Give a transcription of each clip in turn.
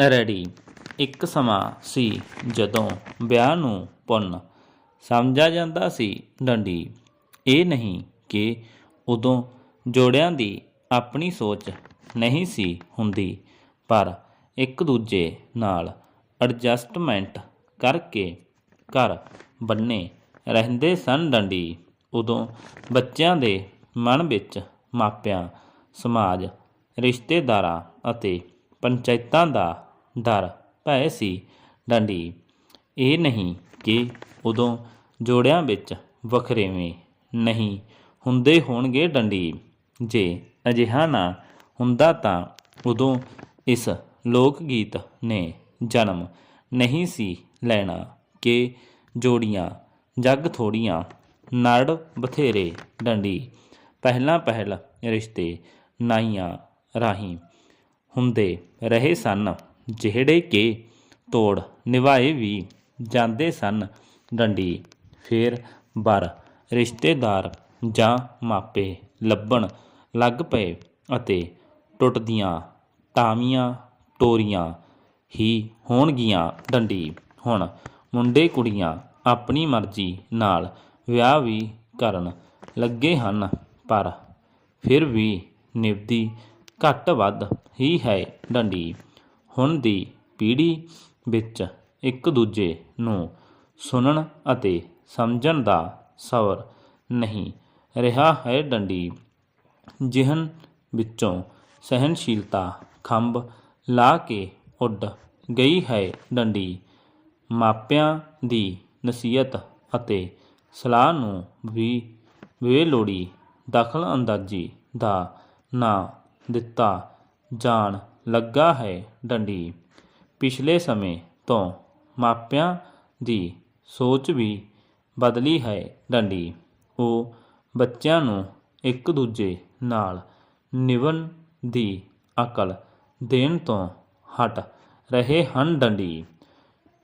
Ready. ਇੱਕ ਸਮਾਂ ਸੀ ਜਦੋਂ ਵਿਆਹ ਨੂੰ ਪੁੰਨ ਸਮਝਿਆ ਜਾਂਦਾ ਸੀ ਡੰਡੀ। ਇਹ ਨਹੀਂ ਕਿ ਉਦੋਂ ਜੋੜਿਆਂ ਦੀ ਆਪਣੀ ਸੋਚ ਨਹੀਂ ਸੀ ਹੁੰਦੀ, ਪਰ ਇੱਕ ਦੂਜੇ ਨਾਲ ਐਡਜਸਟਮੈਂਟ ਕਰਕੇ ਘਰ ਬੰਨੇ ਰਹਿੰਦੇ ਸਨ ਡੰਡੀ। ਉਦੋਂ ਬੱਚਿਆਂ ਦੇ ਮਨ ਵਿੱਚ ਮਾਪਿਆਂ, ਸਮਾਜ, ਰਿਸ਼ਤੇਦਾਰਾਂ ਅਤੇ ਪੰਚਾਇਤਾਂ ਦਾ ਡਰ, ਭੈ ਸੀ, ਡੰਡੀ। ਇਹ ਨਹੀਂ ਕਿ ਉਦੋਂ ਜੋੜਿਆਂ ਵਿੱਚ ਵਖਰੇਵੇਂ ਨਹੀਂ ਹੁੰਦੇ ਹੋਣਗੇ ਡੰਡੀ। ਜੇ ਅਜਿਹਾ ਨਾ ਹੁੰਦਾ ਤਾਂ ਉਦੋਂ ਇਸ ਲੋਕ ਗੀਤ ਨੇ ਜਨਮ ਨਹੀਂ ਸੀ ਲੈਣਾ ਕਿ ਜੋੜੀਆਂ, ਜੱਗ ਥੋੜੀਆਂ, ਨੜ ਬਥੇਰੇ ਡੰਡੀ। ਪਹਿਲਾਂ ਪਹਿਲ ਰਿਸ਼ਤੇ ਨਾਈਆਂ ਰਾਹੀਂ ਹੁੰਦੇ ਰਹੇ ਸਨ। ਜਿਹੜੇ ਕਿ ਤੋੜ ਨਿਭਾਏ ਵੀ ਜਾਂਦੇ ਸਨ। ਡੰਡੀ, ਫਿਰ ਬਰ, ਰਿਸ਼ਤੇਦਾਰ ਜਾਂ ਮਾਪੇ ਲੱਭਣ ਲੱਗ ਪਏ ਅਤੇ ਟੁੱਟਦੀਆਂ ਟਾਵੀਆਂ ਟੋਰੀਆਂ ਹੀ ਹੋਣਗੀਆਂ। ਡੰਡੀ, ਹੁਣ ਮੁੰਡੇ ਕੁੜੀਆਂ ਆਪਣੀ ਮਰਜ਼ੀ ਨਾਲ ਵਿਆਹ ਵੀ ਕਰਨ ਲੱਗੇ ਹਨ, ਪਰ ਫਿਰ ਵੀ ਨਿਭਦੀ ਘੱਟ ਵੱਧ ਹੀ ਹੈ। ਡੰਡੀ ਹੁਣ ਦੀ ਪੀੜ੍ਹੀ ਵਿੱਚ ਇੱਕ ਦੂਜੇ ਨੂੰ ਸੁਣਨ ਅਤੇ ਸਮਝਣ ਦਾ ਸਬਰ ਨਹੀਂ ਰਿਹਾ ਹੈ ਡੰਡੀ। ਜਿਹਨ ਵਿੱਚੋਂ ਸਹਿਨਸ਼ੀਲਤਾ ਖੰਭ ਲਾ ਕੇ ਉੱਡ ਗਈ ਹੈ ਡੰਡੀ। ਮਾਪਿਆਂ ਦੀ ਨਸੀਹਤ ਅਤੇ ਸਲਾਹ ਨੂੰ ਵੀ ਬੇਲੋੜੀ ਦਖਲ ਅੰਦਾਜ਼ੀ ਦਾ ਨਾਂ ਦਿੱਤਾ ਜਾਣ ਲੱਗਾ ਹੈ ਡੰਡੀ। ਪਿਛਲੇ ਸਮੇਂ ਤੋਂ ਮਾਪਿਆਂ ਦੀ ਸੋਚ ਵੀ ਬਦਲੀ ਹੈ ਡੰਡੀ। ਉਹ ਬੱਚਿਆਂ ਨੂੰ ਇੱਕ ਦੂਜੇ ਨਾਲ ਨਿਭਣ ਦੀ ਅਕਲ ਦੇਣ ਤੋਂ ਹਟ ਰਹੇ ਹਨ ਡੰਡੀ।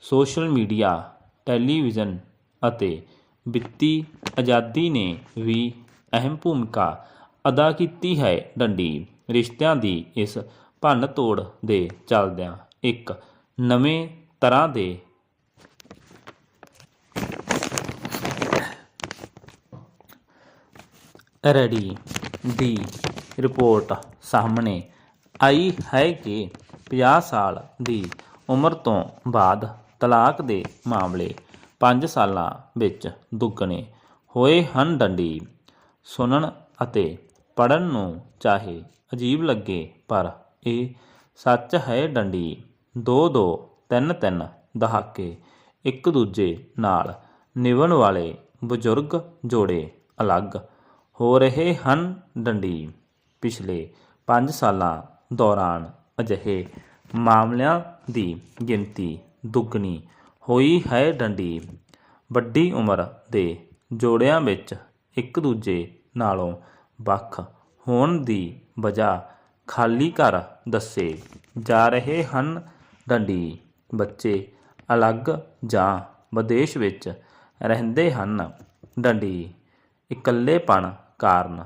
ਸੋਸ਼ਲ ਮੀਡੀਆ, ਟੈਲੀਵਿਜ਼ਨ ਅਤੇ ਵਿੱਤੀ ਆਜ਼ਾਦੀ ਨੇ ਵੀ ਅਹਿਮ ਭੂਮਿਕਾ ਅਦਾ ਕੀਤੀ ਹੈ ਡੰਡੀ। ਰਿਸ਼ਤਿਆਂ ਦੀ ਇਸ ਭੰਨ ਤੋੜ ਦੇ ਚੱਲਦਿਆਂ ਇੱਕ ਨਵੇਂ ਤਰ੍ਹਾਂ ਦੇ ਰੈਡੀ ਦੀ ਰਿਪੋਰਟ ਸਾਹਮਣੇ ਆਈ ਹੈ ਕਿ 50 ਸਾਲ ਦੀ ਉਮਰ ਤੋਂ ਬਾਅਦ ਤਲਾਕ ਦੇ ਮਾਮਲੇ 5 ਸਾਲਾਂ ਵਿੱਚ ਦੁੱਗਣੇ ਹੋਏ ਹਨ ਡੰਡੀ। ਸੁਣਨ ਅਤੇ ਪੜਨ ਨੂੰ ਚਾਹੇ ਅਜੀਬ ਲੱਗੇ ਪਰ ਇਹ ਸੱਚ ਹੈ ਡੰਡੀ। ਦੋ ਦੋ, ਤਿੰਨ ਤਿੰਨ, ਦਹਾਕੇ। ਇੱਕ ਦੂਜੇ ਨਾਲ ਨਿਭਣ ਵਾਲੇ ਬਜ਼ੁਰਗ ਜੋੜੇ ਅਲੱਗ ਹੋ ਰਹੇ ਹਨ ਡੰਡੀ। ਪਿਛਲੇ 5 ਸਾਲਾਂ ਦੌਰਾਨ ਅਜਿਹੇ ਮਾਮਲਿਆਂ ਦੀ ਗਿਣਤੀ ਦੁੱਗਣੀ ਹੋਈ ਹੈ ਡੰਡੀ। ਵੱਡੀ ਉਮਰ ਦੇ ਜੋੜਿਆਂ ਵਿੱਚ ਇੱਕ ਦੂਜੇ ਨਾਲੋਂ ਵੱਖ ਹੋਣ ਦੀ ਵਜ੍ਹਾ ਖਾਲੀ ਘਰ ਦੱਸੇ ਜਾ ਰਹੇ ਹਨ ਡੰਡੀ। ਬੱਚੇ ਅਲੱਗ ਜਾਂ ਵਿਦੇਸ਼ ਵਿੱਚ ਰਹਿੰਦੇ ਹਨ। ਡੰਡੀ ਇਕੱਲੇਪਣ ਕਾਰਨ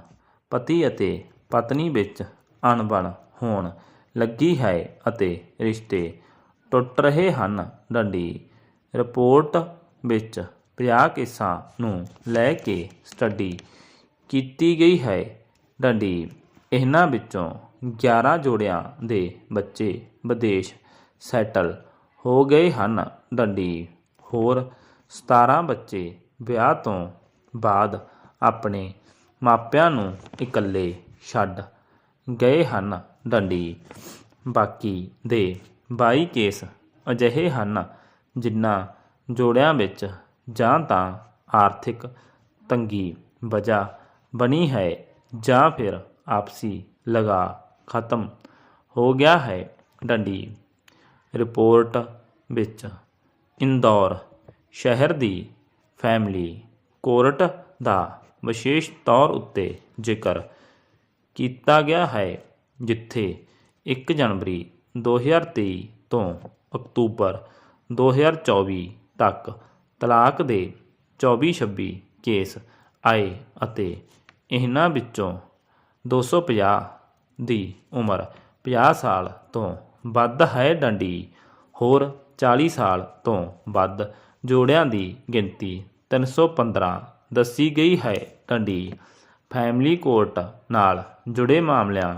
ਪਤੀ ਅਤੇ ਪਤਨੀ ਵਿੱਚ ਅਣਬਣ ਹੋਣ ਲੱਗੀ ਹੈ ਅਤੇ ਰਿਸ਼ਤੇ ਟੁੱਟ ਰਹੇ ਹਨ। ਡੰਡੀ ਰਿਪੋਰਟ ਵਿੱਚ 50 ਕੇਸਾਂ ਨੂੰ ਲੈ ਕੇ ਸਟੱਡੀ ਕੀਤੀ ਗਈ ਹੈ। ਡੰਡੀ ਇਹਨਾਂ ਵਿੱਚੋਂ 11 ਜੋੜਿਆਂ ਦੇ ਬੱਚੇ ਵਿਦੇਸ਼ ਸੈਟਲ ਹੋ ਗਏ ਹਨ। ਡੰਡੀ। ਹੋਰ 17 ਬੱਚੇ ਵਿਆਹ ਤੋਂ ਬਾਅਦ ਆਪਣੇ ਮਾਪਿਆਂ ਨੂੰ ਇਕੱਲੇ ਛੱਡ ਗਏ ਹਨ। ਡੰਡੀ। ਬਾਕੀ ਦੇ 22 ਕੇਸ ਅਜਿਹੇ ਹਨ ਜਿਨ੍ਹਾਂ ਜੋੜਿਆਂ ਵਿੱਚ ਜਾਂ ਤਾਂ ਆਰਥਿਕ ਤੰਗੀ ਵਜ੍ਹਾ ਬਣੀ ਹੈ ਜਾਂ ਫਿਰ ਆਪਸੀ ਲਗਾ ਖਤਮ ਹੋ ਗਿਆ ਹੈ। ਡੰਡੀ। ਰਿਪੋਰਟ ਵਿੱਚ ਇੰਦੌਰ ਸ਼ਹਿਰ ਦੀ ਫੈਮਿਲੀ ਕੋਰਟ ਦਾ ਵਿਸ਼ੇਸ਼ ਤੌਰ ਉੱਤੇ ਜ਼ਿਕਰ ਕੀਤਾ ਗਿਆ ਹੈ, ਜਿੱਥੇ 1 ਜਨਵਰੀ 2023 ਤੋਂ ਅਕਤੂਬਰ 2024 ਤੱਕ ਤਲਾਕ ਦੇ 24-26 ਕੇਸ ਆਏ ਅਤੇ ਇਹਨਾਂ ਵਿੱਚੋਂ 250 ਦੀ ਉਮਰ 50 ਸਾਲ ਤੋਂ ਵੱਧ ਹੈ ਡੰਡੀ। ਹੋਰ 40 ਸਾਲ ਤੋਂ ਵੱਧ ਜੋੜਿਆਂ ਦੀ ਗਿਣਤੀ 315 ਦੱਸੀ ਗਈ ਹੈ ਡੰਡੀ। ਫੈਮਿਲੀ ਕੋਰਟ ਨਾਲ ਜੁੜੇ ਮਾਮਲਿਆਂ